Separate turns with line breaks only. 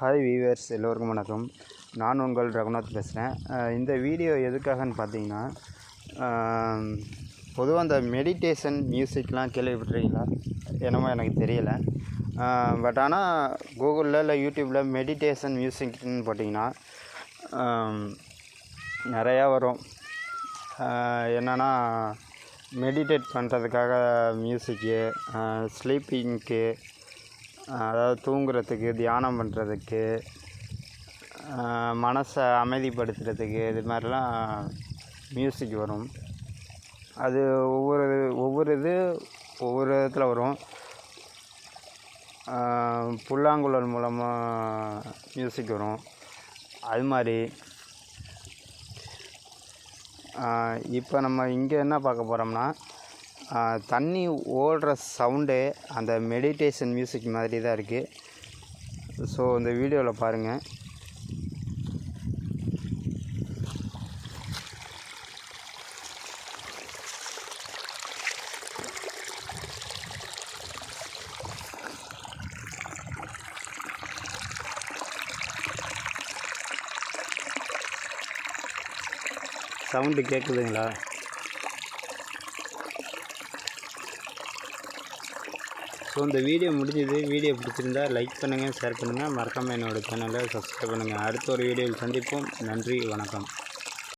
Hi viewers எல்லோருக்கும் வணக்கம். நான் உங்கள் ரகுநாத் பேசுகிறேன் இந்த வீடியோ எதுக்காகன்னு பார்த்தீங்கன்னா பொதுவாக அந்த மெடிடேஷன் மியூசிக்லாம் கேள்விப்பட்டிருக்கீங்களா? என்னமோ எனக்கு தெரியலை. பட் ஆனால் கூகுளில் இல்லை யூடியூப்பில் மெடிடேஷன் மியூசிக்னு போட்டிங்கன்னா நிறையா வரும். என்னென்னா மெடிடேட் பண்ணுறதுக்காக மியூசிக்கு ஸ்லீப்பிங்க்கு அதாவது தூங்குறதுக்கு தியானம் பண்ணுறதுக்கு மனசை அமைதிப்படுத்துறதுக்கு இது மாதிரிலாம் மியூசிக் வரும். அது ஒவ்வொரு ஒவ்வொரு இது ஒவ்வொரு விதத்தில் வரும். புல்லாங்குழல் மூலமாக மியூசிக் வரும். அது மாதிரி. இப்போ நம்ம இங்கே என்ன பார்க்க போகிறோம்னா தண்ணி ஓடுற சவுண்டு அந்த மெடிடேஷன் மியூசிக் மாதிரி தான் இருக்குது ஸோ இந்த வீடியோவில் பாருங்கள் சவுண்டு கேட்குதுங்களா ஸோ இந்த வீடியோ முடிஞ்சது. வீடியோ பிடிச்சிருந்தா லைக் பண்ணுங்கள் ஷேர் பண்ணுங்கள் மறக்காமல் என்னோடய சேனலை சப்ஸ்கிரைப் பண்ணுங்கள் அடுத்த ஒரு வீடியோவில் சந்திப்போம். நன்றி வணக்கம்.